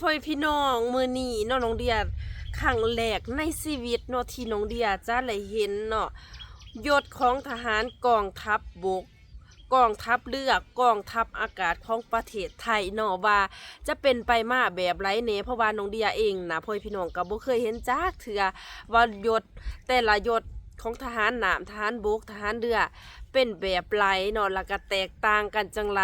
พ่อพี่น้องมือนีเนาะน้องเดียครั้งแรกในชีวิตเนาะที่น้องเดียจะได้เห็นเนาะยศของทหารกองทัพบบกกองทัพเรือกองทัพอากาศของประเทศไทยเนาะว่าจะเป็นไปมาแบบไรเนเพราะว่าน้องเดียเองนะพ่อพี่น้องก็บ่เคยเห็นจักเถื่อว่ายศแต่ละยศของทหารหน้ำทหารบกทหารเรือเป็นแบบไรเนาะแล้วก็แตกต่างกันจังไร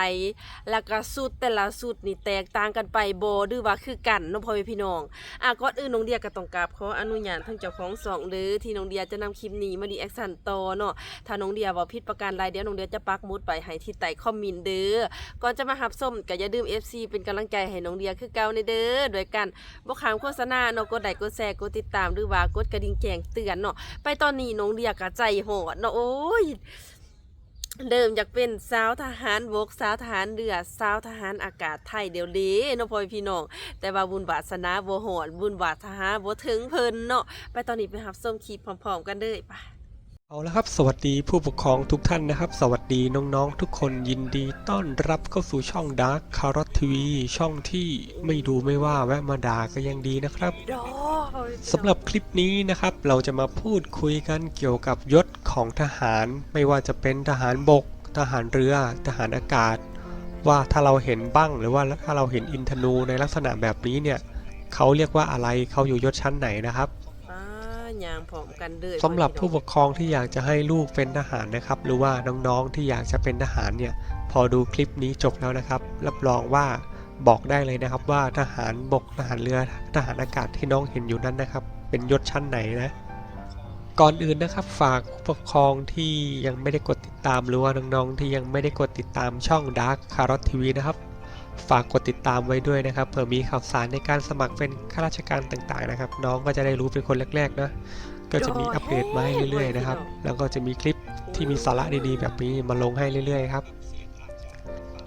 แล้วก็สูตรแต่ละสูตรนี่แตกต่างกันไปโบหรือว่าคือกันเนาะพ่อแม่พี่น้องอะก่อนอื่นน้องเดียก็ต้องกราบขออนุญาตทั้งเจ้าของสองเด้อที่น้องเดียจะนำคลิปนี้มาดีแอคชั่นต่อเนาะถ้าน้องเดียเว้าผิดประการใดเดี๋ยวน้องเดียจะปักมุดไปให้ที่ใต้คอมเมนต์เด้อก่อนจะมารับชมก็อย่าลืม FC เป็นกำลังใจให้น้องเดียคือเก่าในเด้อโดยการบ่ขามโฆษณาเนาะกดไลค์กดแชร์กดติดตามหรือว่ากดกระดิ่งแจ้งเตือนเนาะไปตอนนี้น้องเดียก็ใจโหดเนาะโอ้ย เดิมอยากเป็นสาวทหารบกสาวทหารเรือสาวทหารอากาศไทยเดี๋ยวด้เนาะพ่อพี่น้อง แต่ว่าบุญวาสนาบ่หอนบุญวาสหาบ่ถึงเพิ่นเนาะไปตอนนี้ไปหับส้มคลิปพร้อมๆกันเลยไป เอาละครับสวัสดีผู้ปกครองทุกท่านนะครับ สวัสดีน้องๆทุกคนยินดีต้อนรับเข้าสู่ช่อง Dark c a r o t TV ช่องที่ไม่ดูไม่ว่าแวะมาด่าก็ยังดีนะครับสำหรับคลิปนี้นะครับ เราจะมาพูดคุยกันเกี่ยวกับยศของทหาร ไม่ว่าจะเป็นทหารบก ทหารเรือ ทหารอากาศ ว่าถ้าเราเห็นบ้างหรือว่าถ้าเราเห็นอินทนูในลักษณะแบบนี้เนี่ยเขาเรียกว่าอะไรเขาอยู่ยศชั้นไหนนะครับ ยางพร้อมกันเด้อสำหรับผู้ปกครองที่อยากจะให้ลูกเป็นทหารนะครับ หรือว่าน้องๆที่อยากจะเป็นทหารเนี่ย พอดูคลิปนี้จบแล้วนะครับ รับรองว่าบอกได้เลยนะครับว่าทหารบกทหารเรือทหารอากาศที่น้องเห็นอยู่นั้นนะครับ เป็นยศชั้นไหนนะก่อนอื่นนะครับฝากผู้ปกครองที่ยังไม่ได้กดติดตามหรือว่าน้องๆที่ยังไม่ได้กดติดตามช่อง Dark c a r o t TV นะครับ ฝากกดติดตามไว้ด้วยนะครับเผื่อมีข่าวสารในการสมัครเป็นข้าราชการต่างๆนะครับ น้องก็จะได้รู้เป็นคนแรกๆนะก็จะมีอัปเดตมาให้เรื่อยๆนะครับ แล้วก็จะมีคลิปที่มีสาระดีๆ แบบนี้มาลงให้เรื่อยๆครับ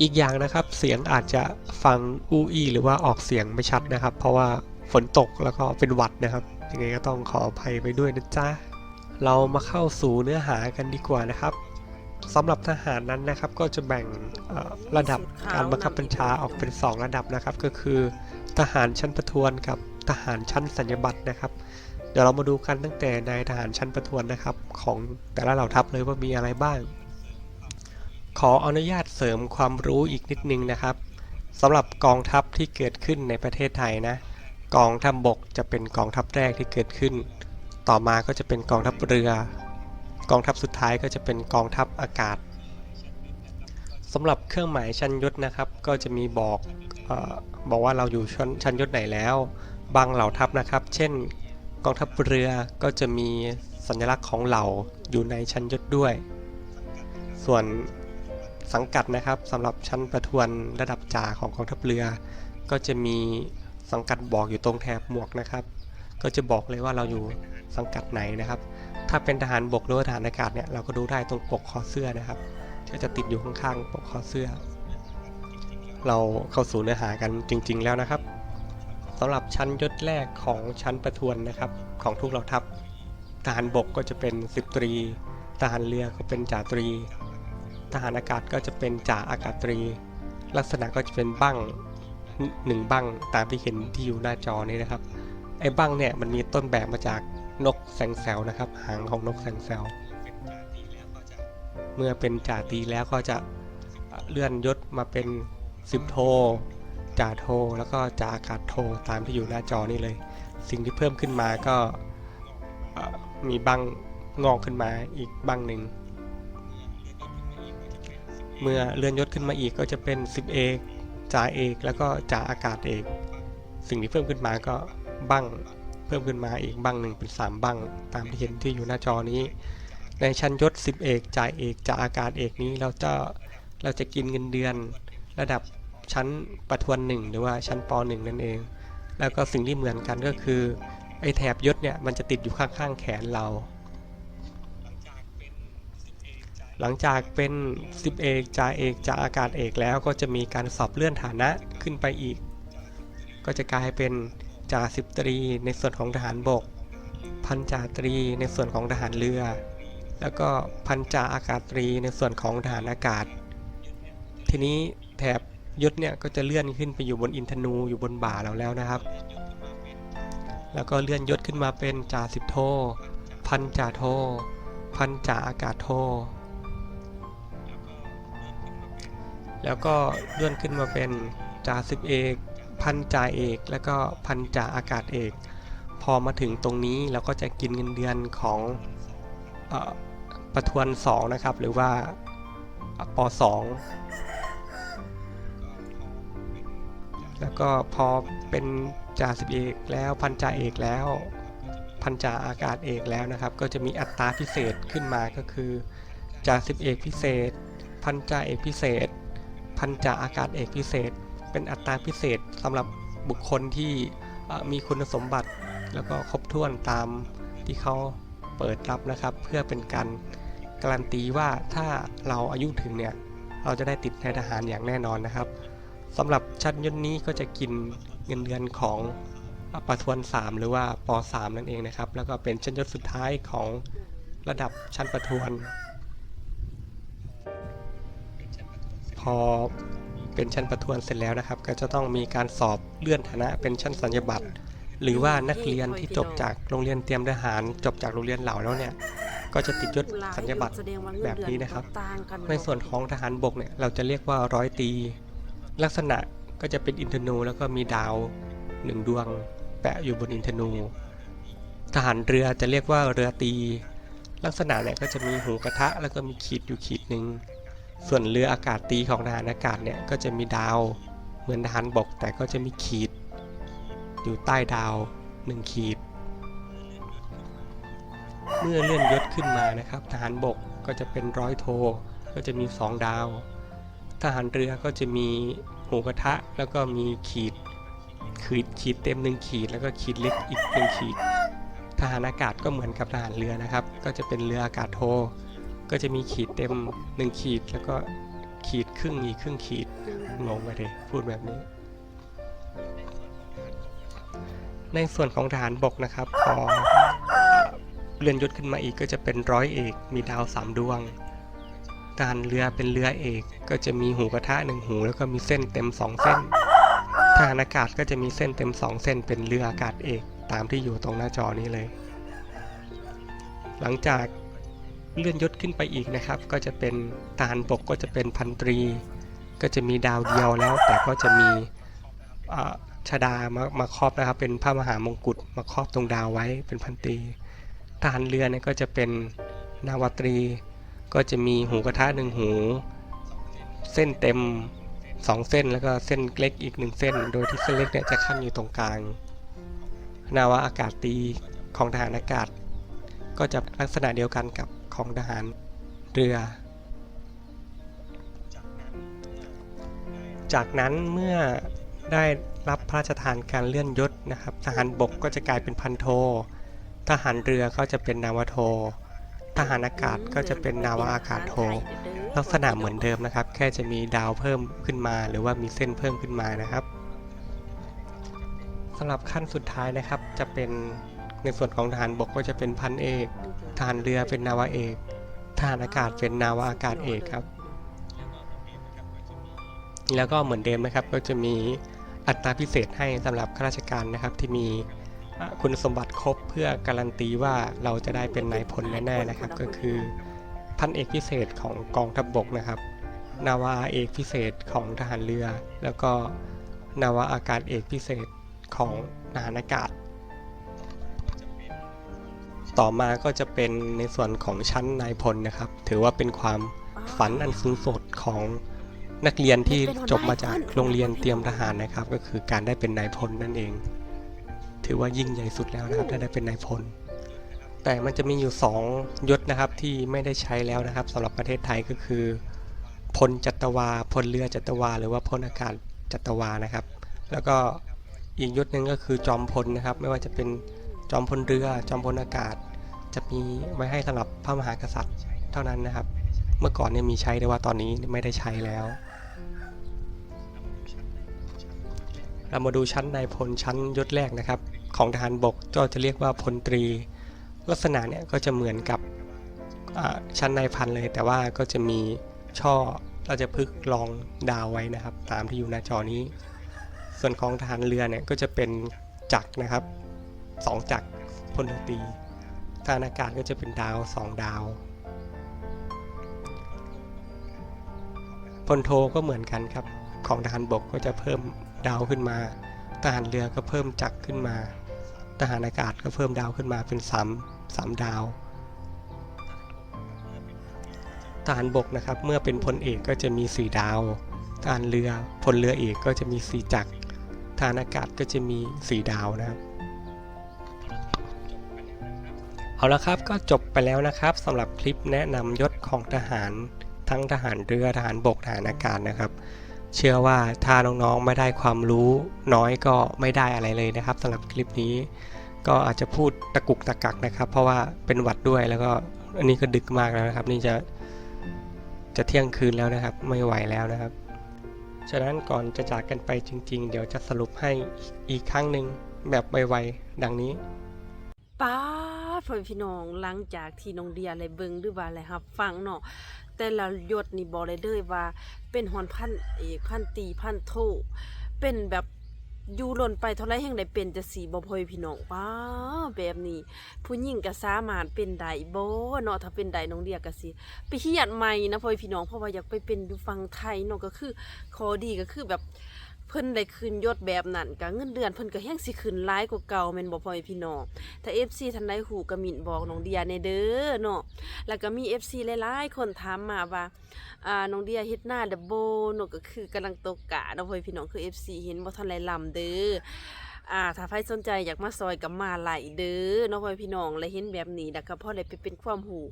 อีกอย่างนะครับเสียงอาจจะฟังอู้อี้หรือว่าออกเสียงไม่ชัดนะครับ เพราะว่าฝนตกแล้วก็เป็นหวัดนะครับยังไงก็ต้องขออภัยไปด้วยนะจ๊ะเรามาเข้าสู่เนื้อหากันดีกว่านะครับ สำหรับทหารนั้นนะครับก็จะแบ่งเอ่อระดับการบังคับบัญชาออกเป็น 2 ระดับนะครับ ก็คือทหารชั้นประทวนกับทหารชั้นสัญญบัตรนะครับ เดี๋ยวเรามาดูกันตั้งแต่นายทหารชั้นประทวนนะครับ ของแต่ละเหล่าทัพเลยว่ามีอะไรบ้าง ขออนุญาตเสริมความรู้อีกนิดนึงนะครับสำหรับกองทัพที่เกิดขึ้นในประเทศไทยนะ กองทัพบกจะเป็นกองทัพแรกที่เกิดขึ้น ต่อมาก็จะเป็นกองทัพเรือ กองทัพสุดท้ายก็จะเป็นกองทัพอากาศสำหรับเครื่องหมายชั้นยศนะครับ ก็จะมีบอกออบอกว่าเราอยู่ชั้นชั้นยศไหนแล้ว บางเหล่าทัพนะครับ เช่น กองทัพเรือก็จะมีสัญลักษณ์ของเหล่าอยู่ในชั้นยศด้วย ส่วนสังกัดนะครับสำหรับชั้นประทวนระดับจ่าของกองทัพเรือ ก็จะมีสังกัดบอกอยู่ตรงแถบหมวกนะครับ ก็จะบอกเลยว่าเราอยู่สังกัดไหนนะครับ ถ้าเป็นทหารบกหรือทหารอากาศเนี่ยเราก็ดูได้ตรงปกคอเสื้อนะครับก็จะติดอยู่ข้างๆปกคอเสื้อ เราเข้าสู่เนื้อหากันจริง ๆ แล้วนะครับสำหรับชั้นยศแรกของชั้นประทวนนะครับ ของทุกเหล่าทัพทหารบกก็จะเป็นสิบตรีทหารเรือก็เป็นจ่าตรี ทหารอากาศก็จะเป็นจ่าอากาศตรี ลักษณะก็จะเป็นบั้งหนึ่งบั้งตามที่เห็นที่อยู่หน้าจอนี้นะครับ ไอ้บั้งเนี่ยมันมีต้นแบบมาจาก นกแสงแซวนะครับ หางของนกแสงแซวเมื่อเป็นจ่าตีแล้วก็จะเลื่อนยศมาเป็นสิบโทจ่าโทแล้วก็จ่าอากาศโทตามที่อยู่หน้าจอนี่เลย สิ่งที่เพิ่มขึ้นมาก็มีบังงอกขึ้นมาอีกบังหนึ่งเมื่อเลื่อนยศขึ้นมาอีกก็จะเป็นสิบเอกจ่าเอกแล้วก็จ่าอากาศเอก สิ่งที่เพิ่มขึ้นมาก็บัง เพิ่มขึ้นมาอีกบังหนึ่งเป็นสามบั้งตามที่เห็นที่อยู่หน้าจอนี้ ในชั้นยศสิบเอกจ่าเอกจ่าอากาศเอกนี้เราจะเราจะกินเงินเดือน ระดับชั้นประทวนหนึ่งหรือว่าชั้นปหนึ่งนั่นเอง แล้วก็สิ่งที่เหมือนกันก็คือไอ้แถบยศเนี่ยมันจะติดอยู่ข้างๆแขนเรา หลังจากเป็นสิบเอกจ่าเอกจ่าอากาศเอกแล้วก็จะมีการสอบเลื่อนฐานะขึ้นไปอีก ก็จะกลายเป็น จ่าสิบตรีในส่วนของทหารบก พันจ่าตรีในส่วนของทหารเรือ แล้วก็พันจ่าอากาศตรีในส่วนของทหารอากาศ ทีนี้แถบยศเนี่ยก็จะเลื่อนขึ้นไปอยู่บนอินทนูอยู่บนบ่าเราแล้วนะครับ แล้วก็เลื่อนยศขึ้นมาเป็นจ่าสิบโท พันจ่าโท พันจ่าอากาศโท แล้วก็เลื่อนขึ้นมาเป็นจ่าสิบเอก พันจ่าเอกแล้วก็พันจ่าอากาศเอก พอมาถึงตรงนี้เราก็จะกินเงินเดือนของอประทวน2นะครับ หรือว่าป 2 แล้วก็พอเป็นจ่าสิบเอกแล้วพันจ่าเอกแล้วพันจ่าอากาศเอกแล้วนะครับ ก็จะมีอัตราพิเศษขึ้นมาก็คือจ่าสิบเอกพิเศษ พันจ่าเอกพิเศษ พันจ่าอากาศเอกพิเศษ เป็นอัตราพิเศษสำหรับบุคคลที่มีคุณสมบัติ แล้วก็ครบถ้วนตามที่เขาเปิดรับนะครับ เพื่อเป็นการการันตีว่าถ้าเราอายุถึงเนี่ย เราจะได้ติดในทหารอย่างแน่นอนนะครับสำหรับชั้นยศนี้ก็จะกินเงินเดือนของประทวน 3 หรือว่าป .3 นั่นเองนะครับ แล้วก็เป็นชั้นยศสุดท้ายของระดับชั้นประทวน พอ เป็นชั้นประทวนเสร็จแล้วนะครับ ก็จะต้องมีการสอบเลื่อนฐานะเป็นชั้นสัญญบัตร หรือว่านักเรียนที่จบจากโรงเรียนเตรียมทหาร จบจากโรงเรียนเหล่าแล้วเนี่ยก็จะติดยศสัญญบัตรแสดงว่าเงิแบบนี้นะครับ ในส่วนของทหารบกเนี่ยเราจะเรียกว่าร้อยตี ลักษณะก็จะเป็นอินทนูแล้วก็มีดาวหนึ่งดวงแปะอยู่บนอินทนูทหารเรือจะเรียกว่าเรือตี ลักษณะเนี่ยก็จะมีหูกระทะแล้วก็มีขีดอยู่ขีดหนึ่ง ส่วนเรืออากาศตีของทหารอากาศเนี่ยก็จะมีดาวเหมือนทหารบกแต่ก็จะมีขีด อยู่ใต้ดาวหนึ่งขีด เมื่อเลื่อนยศขึ้นมานะครับ ทหารบกก็จะเป็นร้อยโทก็จะมี 2 ดาว ทหารเรือก็จะมีหูกระทะแล้วก็มีขีดขีดขีดเต็มหนึ่งขีดแล้วก็ขีดเล็กอีกหนึ่งขีด ทหารอากาศก็เหมือนกับทหารเรือนะครับ ก็จะเป็นเรืออากาศโท ก็จะมีขีดเต็มหนึ่งขีดแล้วก็ขีดครึ่งอีกครึ่งขีดงงไปเลยพูดแบบนี้ ในส่วนของทหารบกนะครับพอเอ่อเลื่อนยศขึ้นมาอีกก็จะเป็นร้อยเอกมีดาวสามดวงทหารเรือเป็นเรือเอกก็จะมีหูกระทะหนึ่งหู แล้วก็มีเส้นเต็มสองเส้นทหารอากาศก็จะมีเส้นเต็มสองเส้นเป็นเรืออากาศเอกตามที่อยู่ตรงหน้าจอนี้เลย หลังจาก เลื่อนยศขึ้นไปอีกนะครับ ก็จะเป็นทหารบกก็จะเป็นพันตรี ก็จะมีดาวเดียวแล้ว แต่ก็จะมีอ่าดามามาครอบนะครับ เป็นพระมหามงกุฎมาครอบตรงดาวไว้เป็นพันตรีทหารเรือเนี่ยก็จะเป็นนาวตรี ก็จะมีหูกระทะหนึ่งหู เส้นเต็มสองเส้นแล้วก็เส้นเล็กอีกหนึ่งเส้น โดยที่เส้นเล็กเนี่ยจะขั้นอยู่ตรงกลาง นาวาอากาศตรีของทหารอากาศ ก็จะลักษณะเดียวกันกับ ของทหารเรือ จากนั้นเมื่อได้รับพระราชทานการเลื่อนยศนะครับ ทหารบกก็จะกลายเป็นพันโท ทหารเรือก็จะเป็นนาวโท ทหารอากาศก็จะเป็นนาวาอากาศโท ลักษณะเหมือนเดิมนะครับ แค่จะมีดาวเพิ่มขึ้นมา หรือว่ามีเส้นเพิ่มขึ้นมานะครับสำหรับขั้นสุดท้ายนะครับจะเป็น ในส่วนของทหารบกก็จะเป็นพันเอกทหารเรือเป็นนาวาเอกทหารอากาศเป็นนาวาอากาศเอกครับ แล้วก็เหมือนเดิมนะครับก็จะมีอัตราพิเศษให้สำหรับข้าราชการนะครับที่มีคุณสมบัติครบเพื่อการันตีว่าเราจะได้เป็นนายพลแน่ๆนะครับ ก็คือพันเอกพิเศษของกองทัพบบกนะครับ นาวาเอกพิเศษของทหารเรือ แล้วก็นาวาอากาศเอกพิเศษของทหารอากาศ ต่อมาก็จะเป็นในส่วนของชั้นนายพลนะครับ ถือว่าเป็นความฝันอันสูงสุดของนักเรียนที่จบมาจากโรงเรียนเตรียมทหารนะครับ ก็คือการได้เป็นนายพลนั่นเอง ถือว่ายิ่งใหญ่สุดแล้วนะครับถ้าได้เป็นนายพล แต่มันจะมีอยู่ 2 ยศนะครับที่ไม่ได้ใช้แล้วนะครับสำหรับประเทศไทยก็คือพลจัตวาพลเรือจัตวา หรือว่าพลอากาศจัตวานะครับ แล้วก็อีกยศหนึ่งก็คือจอมพลนะครับ ไม่ว่าจะเป็นจอมพลเรือ จอมพลอากาศ จะมีไว้ให้สำหรับพระมหากษัตริย์เท่านั้นนะครับ เมื่อก่อนเนี่ยมีใช้แต่ว่าตอนนี้ไม่ได้ใช้แล้ว เรามาดูชั้นนายพลชั้นยศแรกนะครับ ของทหารบกก็จะเรียกว่าพลตรี ลักษณะเนี่ยก็จะเหมือนกับชั้นนายพันเลย แต่ว่าก็จะมีช่อเราชพฤกษ์รองดาวไว้นะครับ ตามที่อยู่หน้าจอนี้ ส่วนของทหารเรือเนี่ยก็จะเป็นจักรนะครับสองจักรพลตรี ทหารอากาศก็จะเป็นดาวสองดาวพลโทก็เหมือนกันครับ ของทหารบกก็จะเพิ่มดาวขึ้นมาทหารเรือก็เพิ่มจักรขึ้นมาทหารอากาศก็เพิ่มดาวขึ้นมาเป็นสามสามดาวทหารบกนะครับเมื่อเป็นพลเอกก็จะมี 4 ดาวทหารเรือพลเรือเอกก็จะมี 4 จักรทหารอากาศก็จะมี 4 ดาวนะครับ เอาละครับก็จบไปแล้วนะครับสำหรับคลิปแนะนำยศของทหาร ทั้งทหารเรือทหารบกทหารอากาศนะครับ เชื่อว่าถ้าน้องๆไม่ได้ความรู้น้อยก็ไม่ได้อะไรเลยนะครับสำหรับคลิปนี้ ก็อาจจะพูดตะกุกตะกักนะครับ เพราะว่าเป็นหวัดด้วยแล้วก็อันนี้ก็ดึกมากแล้วนะครับ นี่จะจะเที่ยงคืนแล้วนะครับ ไม่ไหวแล้วนะครับ ฉะนั้นก่อนจะจากกันไปจริง ๆ เดี๋ยวจะสรุปให้อีกครั้งหนึ่งแบบไวๆดังนี้ป้า พ่อพี่น้องหลังจากที่น้องเดียอะไรเบิงหรือว่าอะไรครับ ฟังเนาะแต่ละยศนี่บอกเลยเด้อว่า เป็นหอนพันเอกพันตีพันโทเป็นแบบอยู่หล่นไปเท่าไรแห่งใดเป็นจะสีบ่พ่อพี่น้องป้าแบบนี้ ผู้หญิงก็สามารถเป็นได้บ่เนาะถ้าเป็นได้น้องเดียก็สิไปเฮียนใหม่นะพ่อพี่น้องเพราะว่าอยากไปเป็นอยู่ฝั่งไทยเนาะก็คือข้อดีก็คือแบบ เพิ่นได้ขึ้นยศแบบนั้นก็เงินเดือนเพิ่นก็แฮงสิขึ้นหลายกว่าเก่าแม่นบ่พ่อแม่พี่น้องถ้า FC ทันใดฮู้ก็มินบอกน้องเดียในเด้อเนาะแล้วก็มี FC หลายๆคนถามมาว่าอ่าน้องเดียเฮ็ดหน้าดับโบเนาะก็คือกำลังตกกะเนาะพ่อแม่พี่น้องคือ FC เห็นบ่ทันไรลำเด้อ อ่าถ้าใครสนใจอยากมาซอยกับมาไหลเด้อเนาะพ่อพี่น้องและเห็นแบบนี้แล้วก็พอได้ไปเป็นความรู้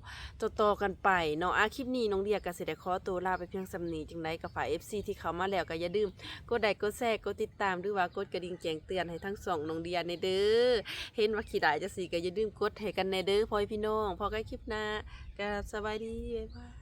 ต่อกันไปเนาะอะคลิปนี้น้องเดียก็สิได้ขอตัวลาไปเพียงสำนีจังไดก็ฝาก FC ที่เข้ามาแล้วก็อย่าลืมกดไลค์กดแชร์กดติดตามหรือว่ากดกระดิ่งแจ้งเตือนให้ทั้งสองน้องเดียในเด้อเห็นว่าขี้ดายจะสีก็อย่าลืมกดให้กันในเด้อพ่อพี่น้องพอกันคลิปหน้าก็สบายดีบ๊ายบาย